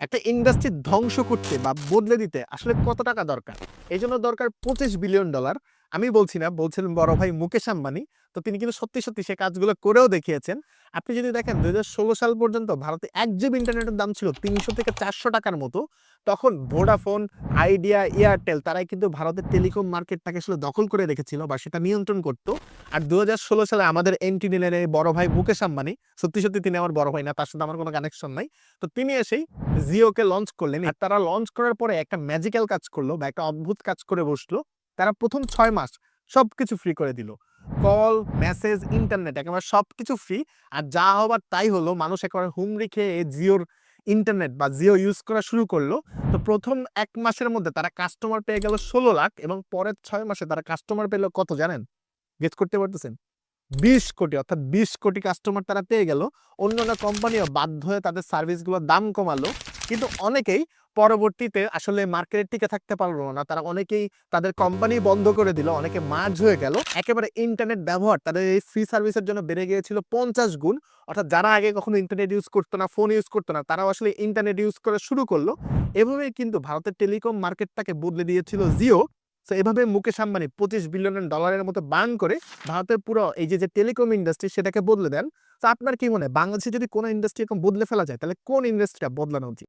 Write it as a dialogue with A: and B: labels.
A: একটা ইন্ডাস্ট্রি ধ্বংস করতে বা বদলে দিতে আসলে কত টাকা দরকার? এই জন্য দরকার পঁচিশ বিলিয়ন ডলার আমি বলছি না, বলছিলেন বড় ভাই মুকেশ আম্বানি। তো তিনি কিন্তু সত্যি সত্যি সে কাজগুলো করেও দেখিয়েছেন। আপনি যদি দেখেন দুই হাজার ষোলো সাল পর্যন্ত ভারতে এক জিবি ইন্টারনেটের দাম ছিল তিনশো থেকে চারশো টাকার মতো। তখন ভোডাফোন, আইডিয়া, এয়ারটেল তারাই কিন্তু ভারতের টেলিকম মার্কেটটাকে আসলে দখল করে রেখেছিল বা সেটা নিয়ন্ত্রণ করতো। আর দুই হাজার ষোলো সালে আমাদের এনটি নিলেন এই বড় ভাই মুকেশ আম্বানি, সত্যি সত্যি তিনি আমার বড় ভাই না, তার সাথে আমার কোনো কানেকশন নাই। তো তিনি এসেই জিওকে লঞ্চ করলেন। আর তারা লঞ্চ করার পরে একটা ম্যাজিক্যাল কাজ করল বা একটা অদ্ভুত কাজ করে বসল। তারা প্রথম ছয় মাস সব কিছু ফ্রি করে দিল। কল মেসেজ ইন্টারনেট একেবারে সব কিছু ফ্রি আর যা হবার তাই হলো, মানুষ একেবারে হুমড়ি খেয়ে জিওর ইন্টারনেট বা জিও ইউজ করা শুরু করল। তো প্রথম এক মাসের মধ্যে তারা কাস্টমার পেয়ে গেল ষোলো লাখ এবং পরের ছয় মাসে তারা কাস্টমার পেল কত জানেন? গেস করতে পারতেছেন? বিশ কোটি অর্থাৎ বিশ কোটি কাস্টমার তারা পেয়ে গেল। অন্যান্য কোম্পানিও বাধ্য হয়ে তাদের সার্ভিসগুলোর দাম কমালো। কিন্তু অনেকেই পরবর্তীতে আসলে মার্কেটে টিকে থাকতে পারল না। তারা অনেকেই তাদের কোম্পানি বন্ধ করে দিল, অনেকে মার্জ হয়ে গেল। একেবারে ইন্টারনেট ব্যবহার, তাদের এই ফ্রি সার্ভিসের জন্য বেড়ে গিয়েছিল পঞ্চাশ গুণ। অর্থাৎ যারা আগে কখনো ইন্টারনেট ইউজ করতো না, ফোন ইউজ করতো না, তারাও আসলে ইন্টারনেট ইউজ করা শুরু করল। এভাবেই কিন্তু ভারতের টেলিকম মার্কেটটাকে বদলে দিয়েছিল জিও। তো এভাবে মুকেশ আম্বানি পঁচিশ বিলিয়ন ডলারের মতো বার্ন করে ভারতের পুরো এই যে যে টেলিকম ইন্ডাস্ট্রি সেটাকে বদলে দেন। তো আপনার কি মনে হয়, বাংলাদেশে যদি কোনো ইন্ডাস্ট্রি এরকম বদলে ফেলা যায়, তাহলে কোন ইন্ডাস্ট্রিটা বদলানো উচিত?